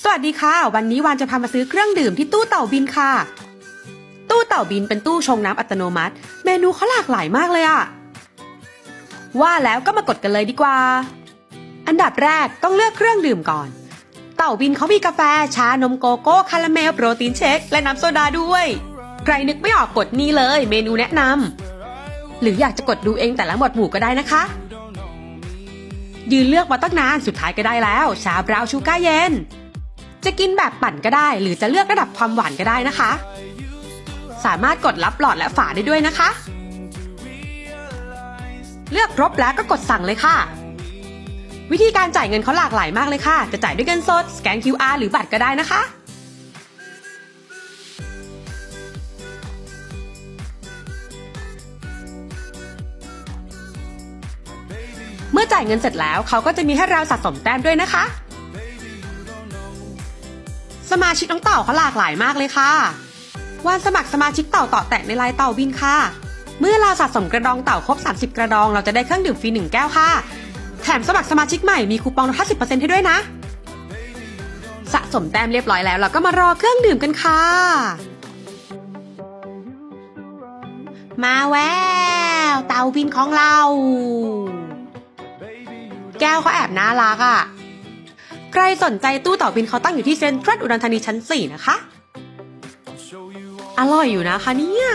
สวัสดีค่ะ วันนี้วานจะพามาซื้อเครื่องดื่มที่ตู้เต่าบินค่ะ ตู้เต่าบินเป็นตู้ชงน้ำอัตโนมัติ เมนูเขาหลากหลายมากเลยอะว่าแล้วก็มากดกันเลยดีกว่า อันดับแรกต้องเลือกเครื่องดื่มก่อน เต่าบินเขามีกาแฟ ชานมโกโก้คาราเมลโปรตีนเชค และน้ำโซดาด้วย ใครนึกไม่ออกกดนี่เลย เมนูแนะนำหรืออยากจะกดดูเองแต่ละหมวดหมู่ก็ได้นะคะ ยืนเลือกมาตั้งนานสุดท้ายก็ได้แล้ว ชาบราว์ชูการ์เย็น จะกินแบบปั่นก็ได้ หรือจะเลือกระดับความหวานก็ได้นะคะ สามารถกดรับหลอดและฝาได้ด้วยนะคะ เลือกครบแล้วก็กดสั่งเลยค่ะ วิธีการจ่ายเงินเขาหลากหลายมากเลยค่ะ จะจ่ายด้วยเงินสดสแกน QR หรือบัตรก็ได้นะคะเมื่อจ่ายเงินเสร็จแล้วเขาก็จะมีให้เราสะสมแต้มด้วยนะคะ สมาชิกน้องเต่าเขาหลากหลายมากเลยค่ะ วันสมัครสมาชิกเต่าต่อแตะในไลน์เต่าบินค่ะ เมื่อเราสะสมกระดองเต่าครบ 30 กระดอง เราจะได้เครื่องดื่มฟรี1แก้วค่ะ แถมสมัครสมาชิกใหม่มีคูปองลด50%ให้ด้วยนะ สะสมแต้มเรียบร้อยแล้ว เราก็มารอเครื่องดื่มกันค่ะ มาแววเต่าบินของเรา แก้วเขาแอบน่ารักอะ ใครสนใจตู้ต่อบินเขาตั้งอยู่ที่เซ็นทรัลอุดรธานีชั้น 4 นะคะ อร่อยอยู่นะคะเนี่ย